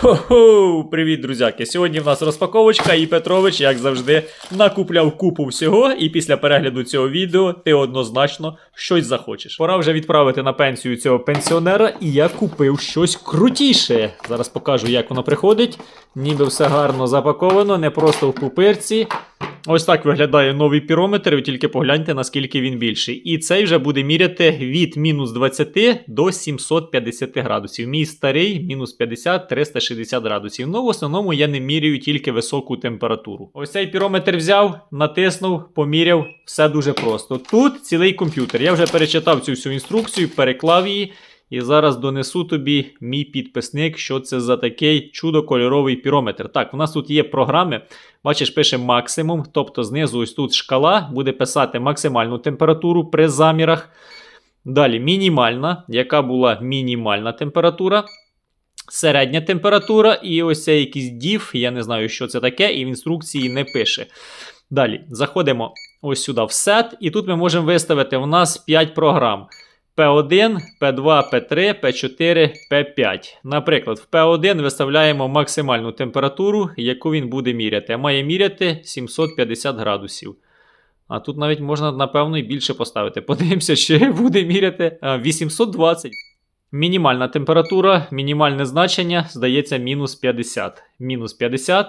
Хо-хо! Привіт, друзяки! Сьогодні в нас розпаковочка і Петрович, як завжди, накупляв купу всього, і після перегляду цього відео ти однозначно щось захочеш. Пора вже відправити на пенсію цього пенсіонера, і я купив щось крутіше. Зараз покажу, як воно приходить. Ніби все гарно запаковано, не просто в пупирці. Ось так виглядає новий пірометр, ви тільки погляньте, наскільки він більший. І цей вже буде міряти від мінус 20 до 750 градусів. Мій старий мінус 50-360 градусів. Ну, в основному я не міряю тільки високу температуру. Ось цей пірометр взяв, натиснув, поміряв. Все дуже просто. Тут цілий комп'ютер. Я вже перечитав цю всю інструкцію, переклав її. І зараз донесу тобі мій підписник, що це за такий чудо-кольоровий пірометр. Так, у нас тут є програми. Бачиш, пише максимум, тобто знизу ось тут шкала буде писати максимальну температуру при замірах. Далі мінімальна, яка була мінімальна температура. Середня температура, і ось це якийсь дів, я не знаю, що це таке, і в інструкції не пише. Далі заходимо ось сюди в сет, і тут ми можемо виставити в нас 5 програм. P1, P2, P3, P4, P5. Наприклад, в P1 виставляємо максимальну температуру, яку він буде міряти. Має міряти 750 градусів. А тут навіть можна, напевно, і більше поставити. Подивимося, чи буде міряти 820. Мінімальна температура, мінімальне значення, здається, мінус 50. Мінус 50.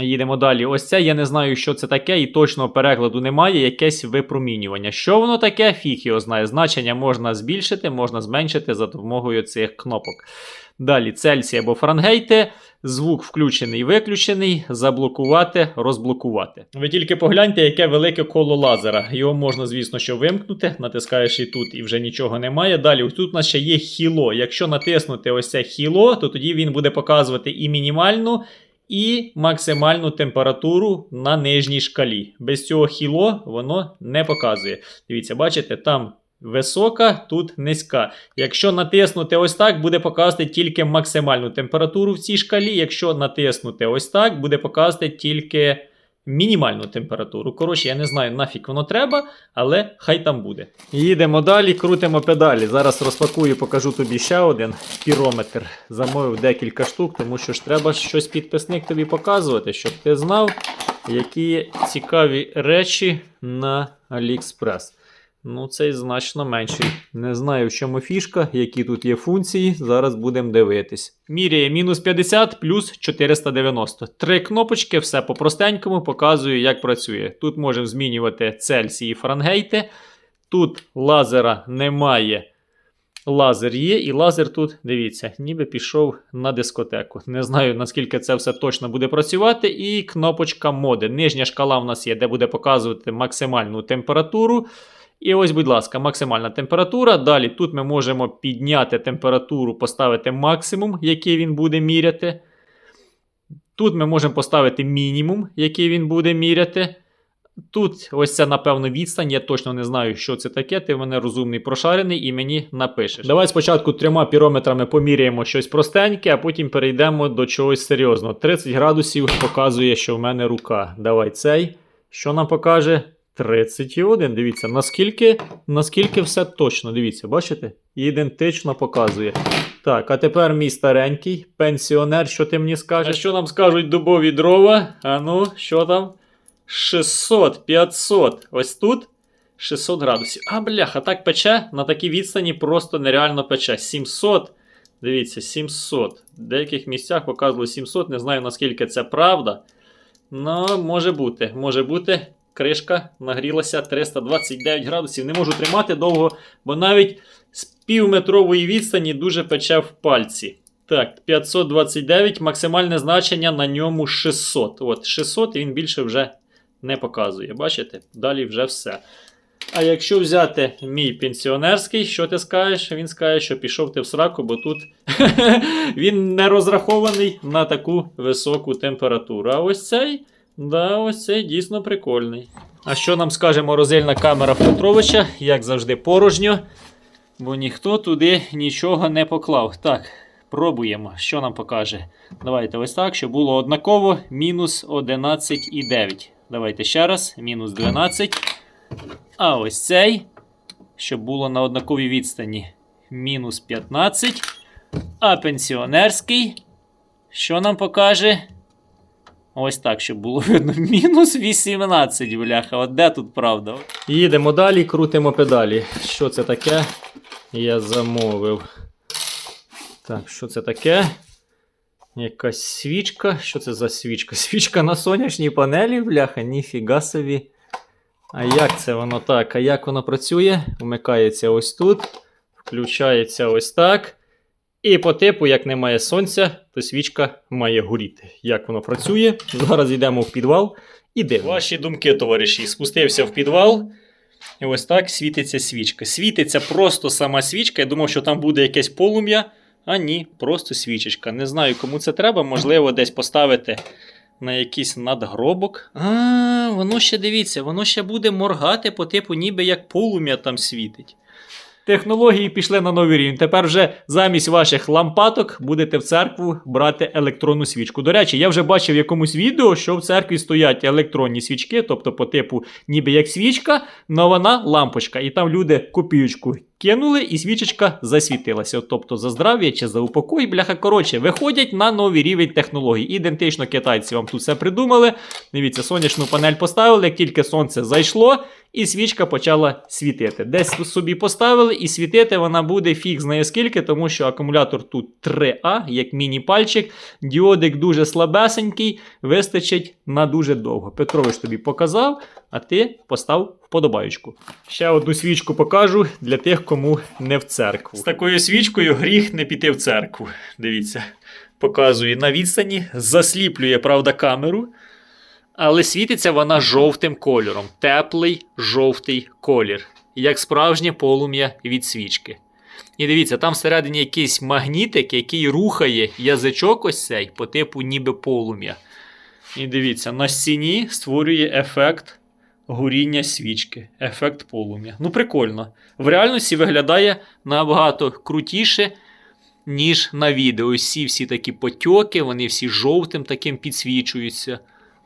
Їдемо далі. Ось це я не знаю, що це таке, і точного перекладу немає, якесь випромінювання. Що воно таке? Фіг його знає. Значення можна збільшити, можна зменшити за допомогою цих кнопок. Далі Цельсії або Фарангейти. Звук включений, виключений, заблокувати, розблокувати. Ви тільки погляньте, яке велике коло лазера. Його можна, звісно, що вимкнути. Натискаєш і тут, і вже нічого немає. Далі, тут у нас ще є хіло. Якщо натиснути ось це хіло, то тоді він буде показувати і мінімальну, і максимальну температуру на нижній шкалі. Без цього хіло воно не показує. Дивіться, бачите, там висока, тут низька. Якщо натиснути ось так, буде показувати тільки максимальну температуру в цій шкалі. Якщо натиснути ось так, буде показувати тільки мінімальну температуру. Коротше, я не знаю, нафік воно треба, але хай там буде. Їдемо далі, крутимо педалі. Зараз розпакую, покажу тобі ще один пірометр. Замовив декілька штук, тому що ж треба щось підписник тобі показувати, щоб ти знав, які цікаві речі на AliExpress. Ну, цей значно менший. Не знаю, в чому фішка, які тут є функції. Зараз будемо дивитись. Міряє мінус 50 плюс 490. Три кнопочки, все по-простенькому, показую, як працює. Тут можемо змінювати Цельсії і Фарангейти. Тут лазера немає. Лазер є, і лазер тут, дивіться, ніби пішов на дискотеку. Не знаю, наскільки це все точно буде працювати. І кнопочка моди. Нижня шкала в нас є, де буде показувати максимальну температуру. І ось, будь ласка, максимальна температура. Далі тут ми можемо підняти температуру, поставити максимум, який він буде міряти. Тут ми можемо поставити мінімум, який він буде міряти. Тут ось це, напевно, відстань. Я точно не знаю, що це таке. Ти в мене розумний прошарений і мені напишеш. Давай спочатку трьома пірометрами поміряємо щось простеньке, а потім перейдемо до чогось серйозного. 30 градусів показує, що в мене рука. Давай цей. Що нам покаже? 31. Дивіться, наскільки наскільки все точно. Дивіться, бачите? Ідентично показує. Так, а тепер мій старенький пенсіонер, що ти мені скажеш? А що нам скажуть дубові дрова? А ну, що там? 600, 500. Ось тут 600 градусів. А, бляха, так пече. На такій відстані просто нереально пече. 700. Дивіться, 700. В деяких місцях показували 700. Не знаю, наскільки це правда. Ну, може бути. Може бути. Кришка нагрілася 329 градусів. Не можу тримати довго, бо навіть з півметрової відстані дуже пече в пальці. Так, 529, максимальне значення на ньому 600. От, 600 він більше вже не показує. Бачите? Далі вже все. А якщо взяти мій пенсіонерський, що ти скажеш? Він скаже, що пішов ти в сраку, бо тут він не розрахований на таку високу температуру. А ось цей. Да, ось цей дійсно прикольний. А що нам скаже морозильна камера Петровича, як завжди, порожньо, бо ніхто туди нічого не поклав. Так, пробуємо, що нам покаже. Давайте ось так, щоб було однаково мінус 11,9. Давайте ще раз, мінус 12. А ось цей, щоб було на однаковій відстані, мінус 15. А пенсіонерський Що нам покаже? Ось так, щоб було видно. Мінус 18, бляха. От де тут правда? Їдемо далі, крутимо педалі. Що це таке? Я замовив. Так, що це таке? Якась свічка. Що це за свічка? Свічка на сонячній панелі, бляха, ніфіга собі. А як це воно так? А як воно працює? Вмикається ось тут, включається ось так. І по типу, як немає сонця, то свічка має горіти. Як воно працює? Зараз йдемо в підвал і дивимося. Ваші думки, товариші. Спустився в підвал. І ось так світиться свічка. Світиться просто сама свічка. Я думав, що там буде якесь полум'я. А ні, просто свічечка. Не знаю, кому це треба. Можливо, десь поставити на якийсь надгробок. А, воно ще дивіться, воно ще буде моргати по типу, ніби як полум'я там світить. Технології пішли на новий рівень. Тепер вже замість ваших лампаток будете в церкву брати електронну свічку. До речі, я вже бачив в якомусь відео, що в церкві стоять електронні свічки, тобто по типу, ніби як свічка, але вона лампочка. І там люди копіючку кинули, і свічечка засвітилася. Тобто за здрав'я чи за упокой, бляха. Коротше, виходять на новий рівень технологій. Ідентично китайці вам тут все придумали. Дивіться, сонячну панель поставили, як тільки сонце зайшло, і свічка почала світити. Десь собі поставили, і світити вона буде фіг знає скільки, тому що акумулятор тут 3А, як міні-пальчик. Діодик дуже слабесенький, вистачить на дуже довго. Петрович тобі показав, а ти постав вподобаючку. Ще одну свічку покажу для тих, кому не в церкву. З такою свічкою гріх не піти в церкву. Дивіться, показує на відстані, засліплює, правда, камеру. Але світиться вона жовтим кольором. Теплий жовтий колір. Як справжнє полум'я від свічки. І дивіться, там всередині якийсь магнітик, який рухає язичок ось цей по типу ніби полум'я. І дивіться, на стіні створює ефект горіння свічки, ефект полум'я. Ну, прикольно. В реальності виглядає набагато крутіше, ніж на відео. Всі всі такі потьоки, вони всі жовтим таким підсвічуються.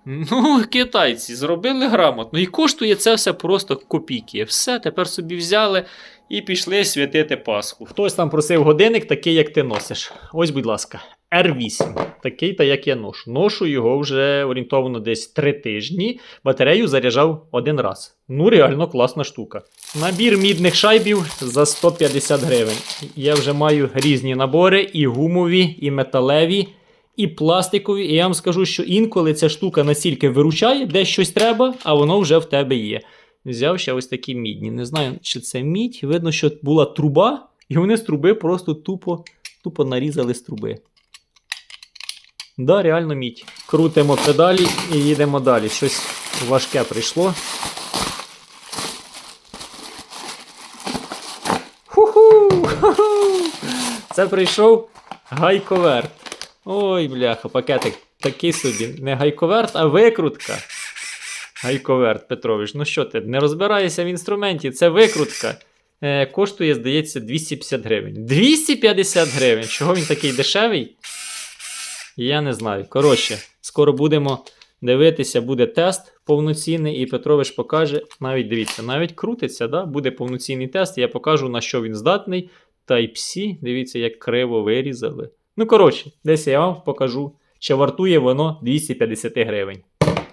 Ну, китайці зробили грамотно. І коштує це все просто копійки. Все, тепер собі взяли і пішли святити Пасху. Хтось там просив годинник, такий, як ти носиш. Ось, будь ласка, R8. Такий, та як я ношу. Ношу його вже орієнтовно десь 3 тижні. Батарею заряджав один раз. Ну, реально класна штука. Набір мідних шайбів за 150 гривень. Я вже маю різні набори, і гумові, і металеві і пластикові. І я вам скажу, що інколи ця штука настільки виручає, де щось треба, а воно вже в тебе є. Взяв ще ось такі мідні. Не знаю, чи це мідь. Видно, що була труба, і вони з труби просто тупо, тупо нарізали з труби. Да, реально мідь. Крутимо педалі і їдемо далі. Щось важке прийшло. Ху-ху! Це прийшов гайковерт. Ой, бляха, пакетик такий собі. Не гайковерт, а викрутка. Гайковерт, Петрович, ну що ти, не розбираєшся в інструменті, це викрутка. Е, коштує, здається, 250 гривень. 250 гривень. Чого він такий дешевий? Я не знаю. Коротше, скоро будемо дивитися, буде тест повноцінний, і Петрович покаже. Навіть дивіться, навіть крутиться, да? буде повноцінний тест. Я покажу, на що він здатний. Type-C, дивіться, як криво вирізали. Ну, коротше, десь я вам покажу, чи вартує воно 250 гривень.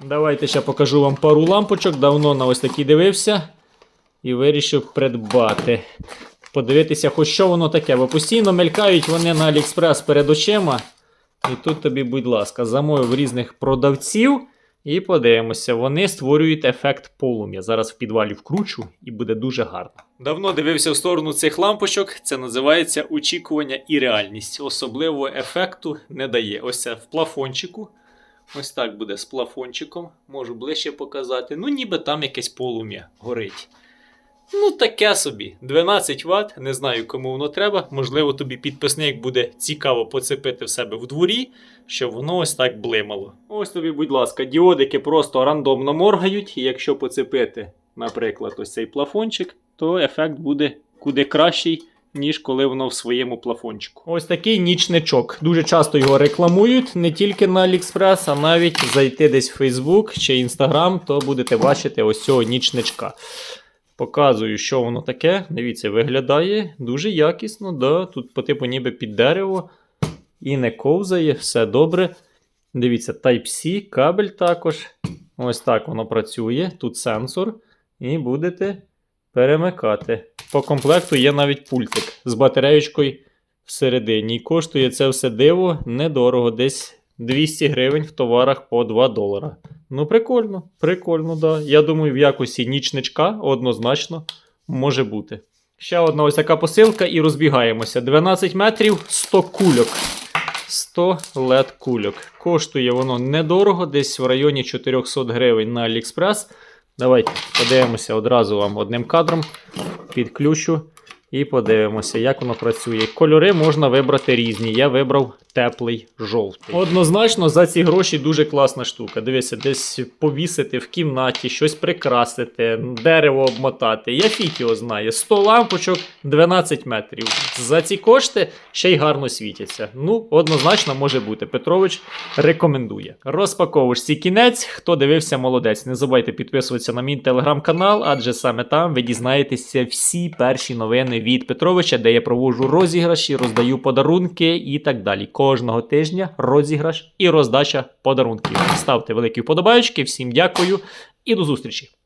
Давайте ще покажу вам пару лампочок. Давно на ось такі дивився і вирішив придбати. Подивитися, хоч що воно таке, бо постійно мелькають вони на Аліекспрес перед очима. І тут тобі, будь ласка, замовив різних продавців. І подивимося, вони створюють ефект полум'я. Зараз в підвалі вкручу і буде дуже гарно. Давно дивився в сторону цих лампочок. Це називається очікування і реальність. Особливого ефекту не дає. Ось це в плафончику. Ось так буде з плафончиком. Можу ближче показати. Ну, ніби там якесь полум'я горить. Ну, таке собі. 12 Вт, не знаю, кому воно треба. Можливо, тобі підписник буде цікаво поцепити в себе в дворі, щоб воно ось так блимало. Ось тобі, будь ласка, діодики просто рандомно моргають, і якщо поцепити, наприклад, ось цей плафончик, то ефект буде куди кращий. Ніж коли воно в своєму плафончику. Ось такий нічничок. Дуже часто його рекламують не тільки на AliExpress, а навіть зайти десь в Facebook чи Instagram, то будете бачити ось цього нічничка. Показую, що воно таке. Дивіться, виглядає дуже якісно. Да? Тут по типу ніби під дерево. і не ковзає, все добре. Дивіться, Type-C, кабель також. Ось так воно працює. Тут сенсор. І будете перемикати. По комплекту є навіть пультик з батареєчкою всередині. І коштує це все диво недорого, десь 200 гривень в товарах по 2 долара. Ну, прикольно, прикольно, да. Я думаю, в якості нічничка однозначно може бути. Ще одна ось така посилка і розбігаємося. 12 метрів 100 кульок. 100 LED кульок. Коштує воно недорого, десь в районі 400 гривень на AliExpress. Давайте подивимося одразу вам одним кадром. Підключу і подивимося, як воно працює. Кольори можна вибрати різні. Я вибрав теплий жовтий. Однозначно, за ці гроші дуже класна штука. Дивися, десь повісити в кімнаті, щось прикрасити, дерево обмотати. Я фіг його знаю. 100 лампочок 12 метрів. За ці кошти ще й гарно світяться. Ну, однозначно може бути. Петрович рекомендує. Розпаковочці кінець. Хто дивився, молодець. Не забувайте підписуватися на мій телеграм-канал, адже саме там ви дізнаєтеся всі перші новини від Петровича, де я проводжу розіграші, роздаю подарунки і так далі. Кожного тижня розіграш і роздача подарунків. Ставте великі вподобайки. Всім дякую і до зустрічі!